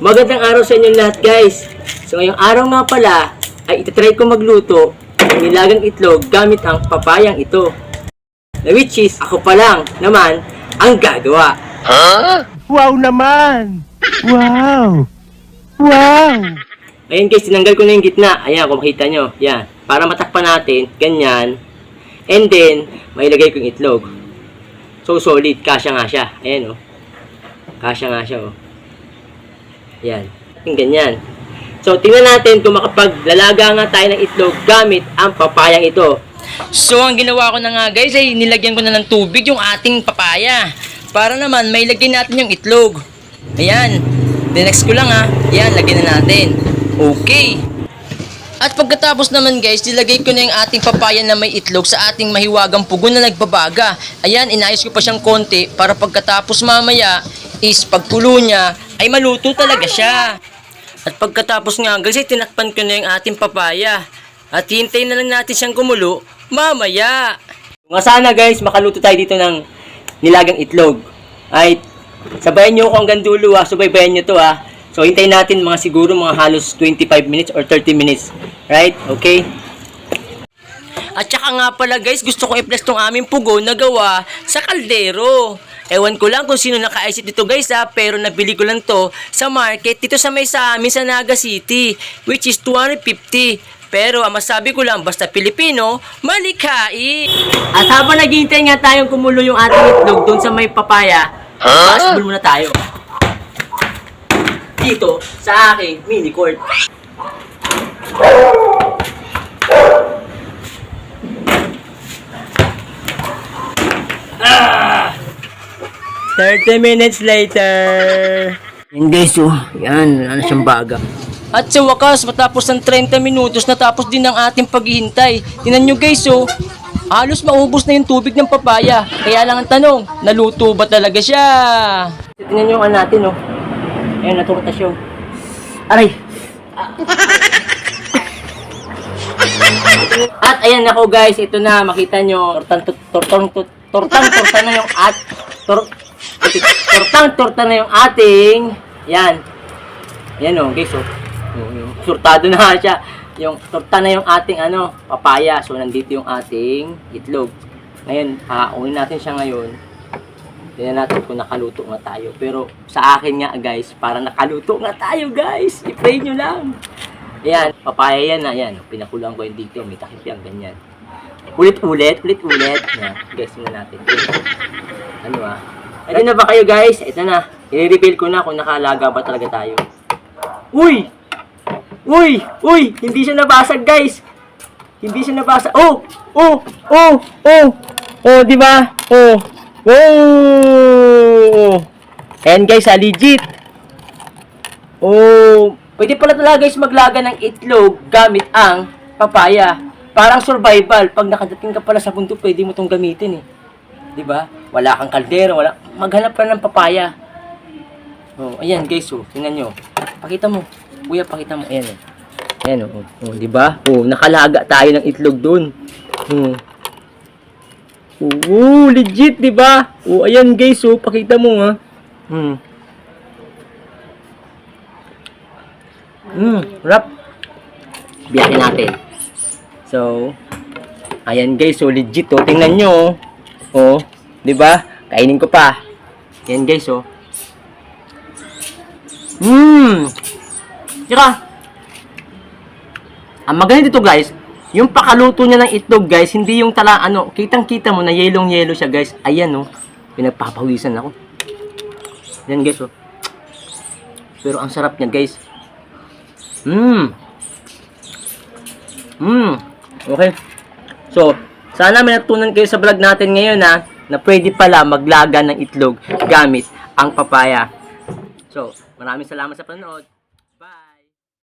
Magandang araw sa inyong lahat guys. So ngayong araw nga pala ay itatry ko magluto ng nilagang itlog gamit ang papayang ito. Na which is ako pa lang naman ang gagawa. Wow naman! Wow! Wow! Ayun guys, tinanggal ko na yung gitna. Ayan, kung makita nyo. Yan. Para matakpan natin. Ganyan. And then, mailagay ko yung itlog. So solid. Kasya nga siya. Ayan oh. Kasya nga siya oh. Yan. Yung ganyan. So, tingnan natin kung makapaglalaga nga tayo ng itlog gamit ang papayang ito. So, ang ginawa ko na nga guys ay nilagyan ko na ng tubig yung ating papaya. Para naman may lagyan natin yung itlog. Ayan. The next ko lang ha. Yan, lagyan na natin. Okay. At pagkatapos naman guys, nilagay ko na yung ating papaya na may itlog sa ating mahiwagang pugo na nagbabaga. Ayan, inayos ko pa siyang konti para pagkatapos mamaya is pagkulo niya ay maluto talaga siya. At pagkatapos nga guys, ay tinakpan ko na yung ating papaya. At hintayin na lang natin siyang kumulo mamaya. Nga sana guys, makaluto tayo dito ng nilagang itlog. Ay, sabayan nyo ako hanggang dulo ha. Subaybayan nyo to ha. So, hintayin natin mga siguro mga halos 25 minutes or 30 minutes. Right? Okay? At saka nga pala guys, gusto kong i-press tong aming pugo na gawa sa kaldero. Ewan ko lang kung sino naka-isip dito guys ha, pero nabili ko lang to sa market dito sa may sa amin sa Naga City, which is 250. Pero ang masabi ko lang, basta Pilipino, malikain. At habang naghihintay nga tayong kumulo yung ating itlog doon sa may papaya, huh? muna tayo. Dito, sa aking mini court. 30 minutes later. Yan guys, oh. Yan, ano siyang baga. At sa wakas, matapos ng 30 minutos, natapos din ang ating paghihintay. Tingnan nyo guys, oh. Halos maubos na yung tubig ng papaya. Kaya lang ang tanong, naluto ba talaga siya? Tingnan nyo ano natin, oh. Ayun, naturta siya, oh. Aray! At ayan ako guys, ito na makita nyo, tortang tortang tortang torta na yung at tor, tortang torta na yung ating yan. Yan oh, guys. Yung- yung Surtado na siya. Yung torta na yung ating ano, papaya. So nandito yung ating itlog. Ngayon, hakunin natin siya ngayon. Tingnan natin kung nakaluto nga tayo. Pero sa akin nga guys, para nakaluto nga tayo guys. I-pray nyo lang. Ayan, papaya yan na. Ayan, pinakulang ko yun dito. May takip yan, ganyan. Ulit-ulit, ulit-ulit. Guys, na natin. Ano ah? Ready na ba kayo guys? Ito na. I-reveal ko na kung nakalaga ba talaga tayo. Uy! Uy! Uy! Hindi siya nabasag guys! Hindi siya nabasag. Oh! Oh! Oh! Oh! Oh, di ba? Oh! Oh! Ayan guys, ah, legit. Oh, pwede pala talaga guys maglaga ng itlog gamit ang papaya. Parang survival. Pag nakadating ka pala sa bundok, pwede mo tong gamitin eh. 'Di ba? Wala kang kaldero, wala. Maghanap ka ng papaya. Oh, ayan guys, oh, tingnan nyo. Pakita mo. Kuya, pakita mo. Ayan, oh. Ayan, oh. oh 'di ba? Oh, nakalaga tayo ng itlog doon. Oh. Oo, legit, 'di ba? Oh, ayan guys, oh, pakita mo ha. Hmm. Hmm, rap. Biyakin natin. So, ayan guys, so legit oh. Tingnan nyo oh. Oh, 'di ba? Kainin ko pa. Ayan guys, oh. Hmm. Tira. Ang maganda dito guys, yung pakaluto niya ng itlog guys, hindi yung tala, ano, kitang-kita mo na yelong-yelo siya guys. Ayan oh. Pinagpapawisan ako. Yan guys oh. Pero ang sarap niya guys. Mmm. Mmm. Okay. So, sana may natutunan kayo sa vlog natin ngayon ha, na pwede pala maglaga ng itlog gamit ang papaya. So, maraming salamat sa panonood.